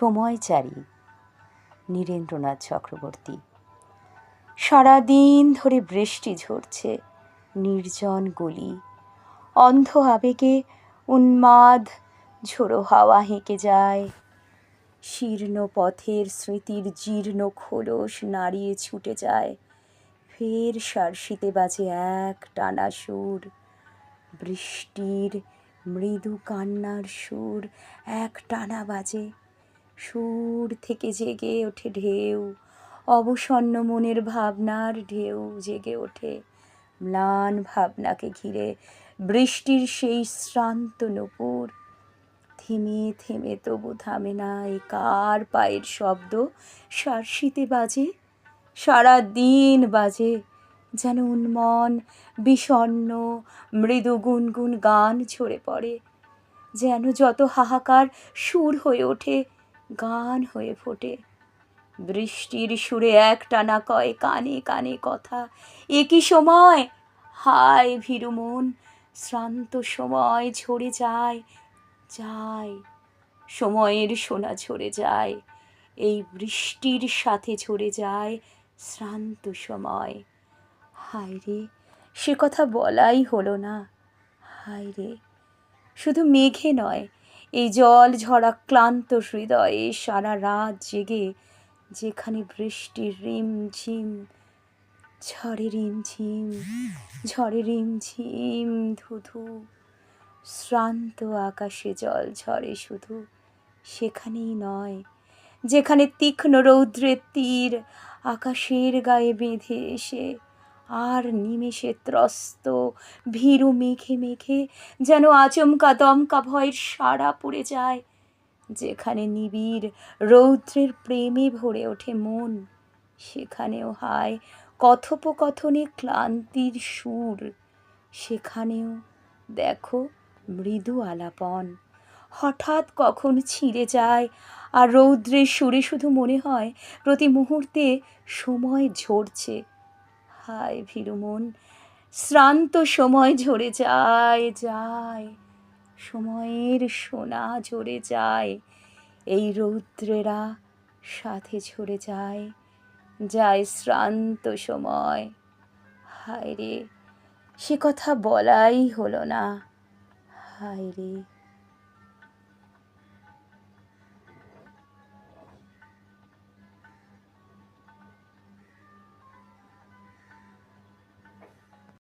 সময়চারী নীরেন্দ্রনাথ চক্রবর্তী। সারাদিন ধরে বৃষ্টি ঝরছে, নির্জন গলি। অন্ধ আবেগে উন্মাদ, ঝোড়ো হাওয়া হেঁকে যায়। শীর্ণ পথের স্মৃতির জীর্ণ খোলস নাড়িয়ে ছুটে যায়। ফের সারশিতে বাজে এক টানা সুর। বৃষ্টির মৃদু কান্নার সুর এক টানা বাজে। সুর থেকে জেগে ওঠে ঢেউ, অবসন্ন মনের ভাবনার ঢেউ জেগে ওঠে। ম্লান ভাবনাকে ঘিরে বৃষ্টির সেই শ্রান্ত নূপুর। থেমে থেমে তবু থামে না এ কার পায়ের শব্দ। সারশিতে বাজে সারা দিন বাজে, যেন উন্মন বিষণ্ণ মৃদু গুনগুন গান ঝরে পড়ে। যেন যত হাহাকার সুর হয়ে ওঠে গান হয়ে ফোটে। বৃষ্টির সুরে এক টানা কয় কানে কানে কথা। একই সময় হায় ভীরু মন, শ্রান্ত সময় ঝরে যায় যায়, সময়ের সোনা ঝরে যায়। এই বৃষ্টির সাথে ঝরে যায় শ্রান্ত সময়। হায় রে, সে কথা বলাই হলো না। হায় রে, শুধু মেঘে নয় এই জল ঝরা ক্লান্ত হৃদয়ে সারা রাত জেগে যেখানে বৃষ্টির রিমঝিম ঝড়ে রিমঝিম ঝড়ে রিমঝিম ধুধু, শ্রান্ত আকাশে জল ঝরে শুধু সেখানেই নয়, যেখানে তীক্ষ্ণ রৌদ্রের তীর আকাশের গায়ে বেঁধে এসে আর নিমেষে ত্রস্ত, ভীরু মেঘে মেঘে যেন আচমকা দমকা ভয়ের সাড়া পড়ে যায়, যেখানে নিবিড় রৌদ্রের প্রেমে ভরে ওঠে মন, সেখানেও হায় কথোপকথনে ক্লান্তির সুর, সেখানেও দেখো মৃদু আলাপন। হঠাৎ কখন ছিঁড়ে যায়, আর রৌদ্রের সুরে শুধু মনে হয় প্রতি মুহূর্তে সময় ঝরছে হায় ভীরু মন, শ্রান্ত সময় ঝরে যায় যায়। সময়ের সোনা ঝরে যায়, এই রৌদ্রেরা সাথে ঝরে যায় যায় শ্রান্ত সময়। হায় রে সে কথা বলাই হলো না। হায় রে